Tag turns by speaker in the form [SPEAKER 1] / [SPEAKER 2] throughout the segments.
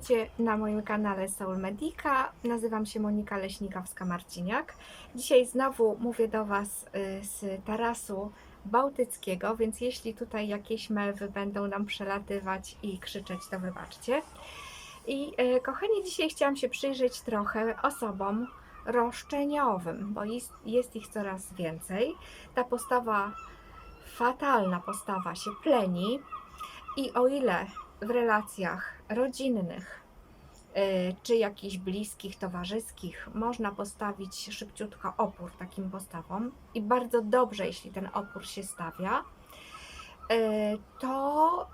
[SPEAKER 1] Witajcie na moim kanale Soul Medica. Nazywam się Monika Leśnikowska-Marciniak. Dzisiaj znowu mówię do Was y, z tarasu bałtyckiego, więc jeśli tutaj jakieś mewy będą nam przelatywać i krzyczeć, to wybaczcie. I y, kochani, dzisiaj chciałam się przyjrzeć trochę osobom roszczeniowym, bo jest, jest ich coraz więcej. Ta postawa, fatalna postawa się pleni i o ile w relacjach rodzinnych czy jakichś bliskich, towarzyskich można postawić szybciutko opór takim postawom? I bardzo dobrze, jeśli ten opór się stawia, y, to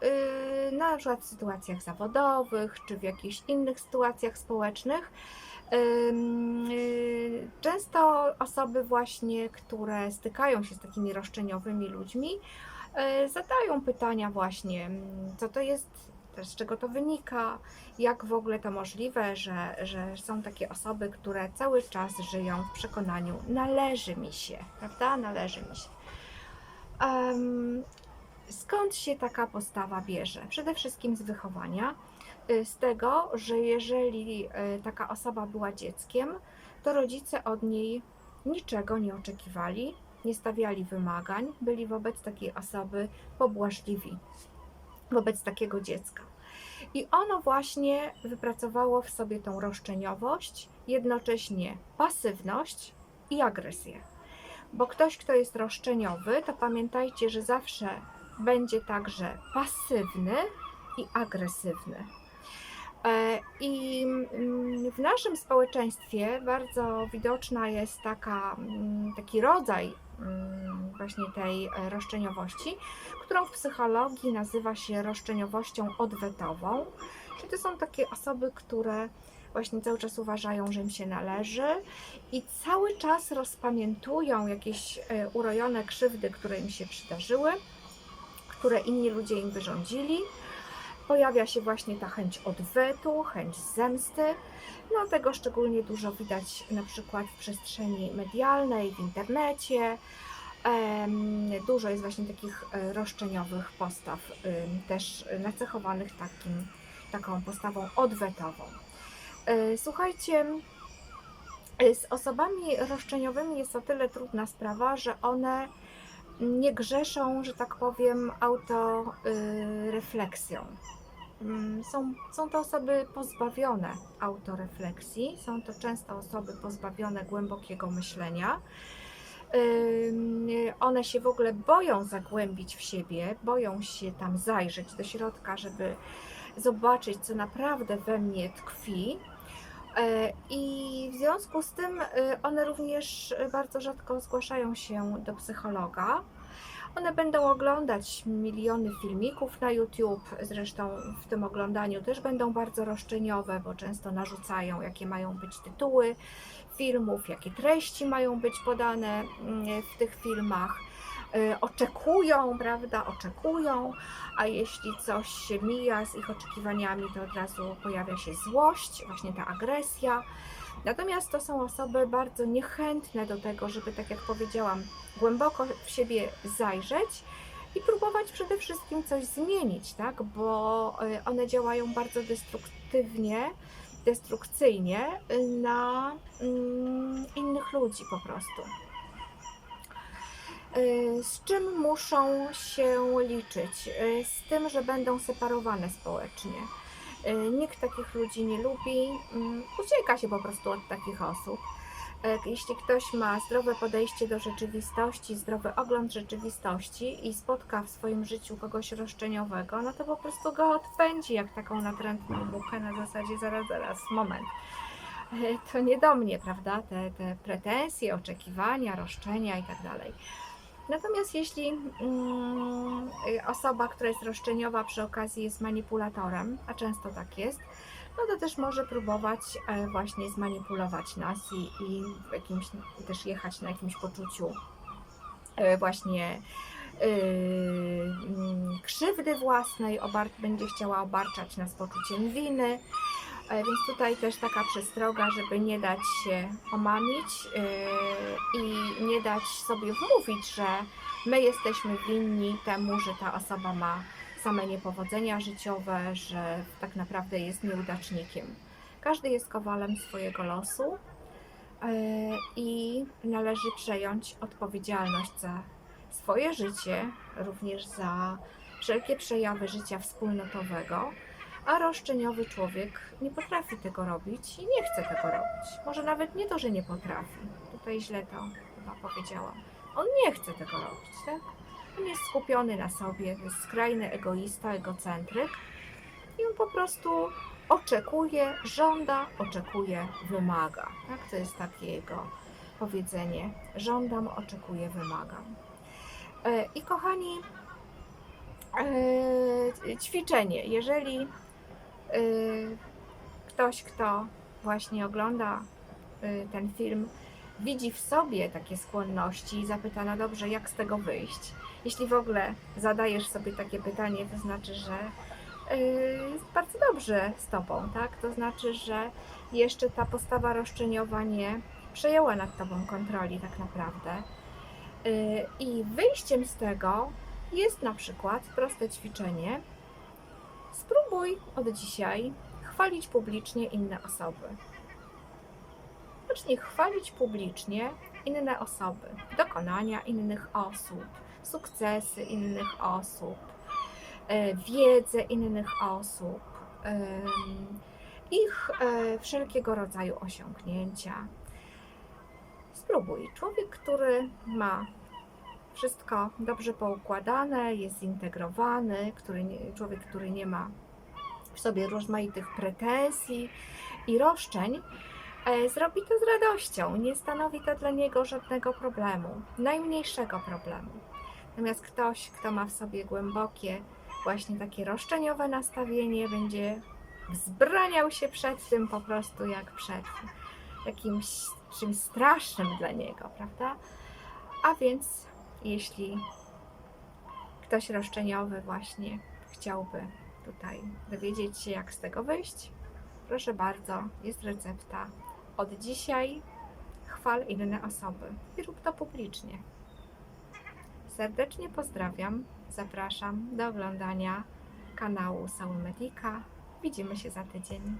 [SPEAKER 1] y, na przykład w sytuacjach zawodowych czy w jakichś innych sytuacjach społecznych y, często osoby właśnie, które stykają się z takimi roszczeniowymi ludźmi, y, zadają pytania właśnie, co to jest, z czego to wynika, jak w ogóle to możliwe, że, że są takie osoby, które cały czas żyją w przekonaniu, należy mi się, prawda? Należy mi się. Em, skąd się taka postawa bierze? Przede wszystkim z wychowania, y, z tego, że jeżeli y, taka osoba była dzieckiem, to rodzice od niej niczego nie oczekiwali, nie stawiali wymagań, byli wobec takiej osoby pobłażliwi, wobec takiego dziecka. I ono właśnie wypracowało w sobie tą roszczeniowość, jednocześnie pasywność i agresję. Bo ktoś, kto jest roszczeniowy, to pamiętajcie, że zawsze będzie także pasywny i agresywny. E, I mm, w naszym społeczeństwie bardzo widoczna jest taka, mm, taki rodzaj mm, właśnie tej roszczeniowości, którą w psychologii nazywa się roszczeniowością odwetową. Czyli to są takie osoby, które właśnie cały czas uważają, że im się należy i cały czas rozpamiętują jakieś e, urojone krzywdy, które im się przydarzyły, które inni ludzie im wyrządzili. Pojawia się właśnie ta chęć odwetu, chęć zemsty. No tego szczególnie dużo widać na przykład w przestrzeni medialnej, w internecie. Dużo jest właśnie takich e, roszczeniowych postaw, też nacechowanych takim, taką postawą odwetową. E, Słuchajcie, e, z osobami roszczeniowymi jest o tyle trudna sprawa, że one nie grzeszą, że tak powiem, autorefleksją. Mm, Są, są to osoby pozbawione autorefleksji, są to często osoby pozbawione głębokiego myślenia. One się w ogóle boją zagłębić w siebie, boją się tam zajrzeć do środka, żeby zobaczyć, co naprawdę we mnie tkwi. E, I w związku z tym y, one również bardzo rzadko zgłaszają się do psychologa. One będą oglądać miliony filmików na YouTube, zresztą w tym oglądaniu też będą bardzo roszczeniowe, bo często narzucają, jakie mają być tytuły filmów, jakie treści mają być podane mm, w tych filmach. Y, Oczekują, prawda? Oczekują, a jeśli coś się mija z ich oczekiwaniami, to od razu pojawia się złość, właśnie ta agresja. Natomiast to są osoby bardzo niechętne do tego, żeby, tak jak powiedziałam, głęboko w siebie zajrzeć i próbować przede wszystkim coś zmienić, tak? Bo y, one działają bardzo destruktywnie, destrukcyjnie na mm, innych ludzi po prostu. Y, Z czym muszą się liczyć? Y, Z tym, że będą separowane społecznie. Y, Nikt takich ludzi nie lubi, mm, ucieka się po prostu od takich osób. Jeśli ktoś ma zdrowe podejście do rzeczywistości, zdrowy ogląd rzeczywistości i spotka w swoim życiu kogoś roszczeniowego, no to po prostu go odpędzi jak taką natrętną muchę na zasadzie zaraz, zaraz, moment. To nie do mnie, prawda? Te, te pretensje, oczekiwania, roszczenia i tak dalej. Natomiast jeśli mm, osoba, która jest roszczeniowa przy okazji jest manipulatorem, a często tak jest, no to też może próbować e, właśnie zmanipulować nas i, i jakimś, też jechać na jakimś poczuciu e, właśnie yy, krzywdy własnej, obar- będzie chciała obarczać nas poczuciem winy. E, Więc tutaj też taka przestroga, żeby nie dać się omamić yy, i nie dać sobie wmówić, że my jesteśmy winni temu, że ta osoba ma same niepowodzenia życiowe, że tak naprawdę jest nieudacznikiem. Każdy jest kowalem swojego losu e, i należy przejąć odpowiedzialność za swoje życie, również za wszelkie przejawy życia wspólnotowego, a roszczeniowy człowiek nie potrafi tego robić i nie chce tego robić. Może nawet nie to, że nie potrafi. Tutaj źle to chyba powiedziałam. On nie chce tego robić, tak? On jest skupiony na sobie, jest skrajny egoista, egocentryk i on po prostu oczekuje, żąda, oczekuje, wymaga. Tak? To jest takie jego powiedzenie. Żądam, oczekuję, wymagam. E, I kochani, e, ćwiczenie. Jeżeli ktoś, kto właśnie ogląda e, ten film, widzi w sobie takie skłonności i zapyta, no dobrze, jak z tego wyjść? Jeśli w ogóle zadajesz sobie takie pytanie, to znaczy, że yy, jest bardzo dobrze z tobą, tak? To znaczy, że jeszcze ta postawa roszczeniowa nie przejęła nad tobą kontroli tak naprawdę. I wyjściem z tego jest na przykład proste ćwiczenie. Spróbuj od dzisiaj chwalić publicznie inne osoby. Zacznij chwalić publicznie inne osoby, dokonania innych osób, sukcesy innych osób, e, wiedzę innych osób, ich e, wszelkiego rodzaju osiągnięcia. Spróbuj. Człowiek, który ma wszystko dobrze poukładane, jest zintegrowany, który człowiek, który nie ma w sobie rozmaitych pretensji i roszczeń, e, zrobi to z radością. Nie stanowi to dla niego żadnego problemu, najmniejszego problemu. Natomiast ktoś, kto ma w sobie głębokie, właśnie takie roszczeniowe nastawienie, będzie wzbraniał się przed tym po prostu jak przed jakimś czymś strasznym dla niego, prawda? A więc jeśli ktoś roszczeniowy właśnie chciałby tutaj dowiedzieć się, jak z tego wyjść, proszę bardzo, jest recepta. Od dzisiaj chwal inne osoby i rób to publicznie. Serdecznie pozdrawiam, zapraszam do oglądania kanału Saul Medica. Widzimy się za tydzień.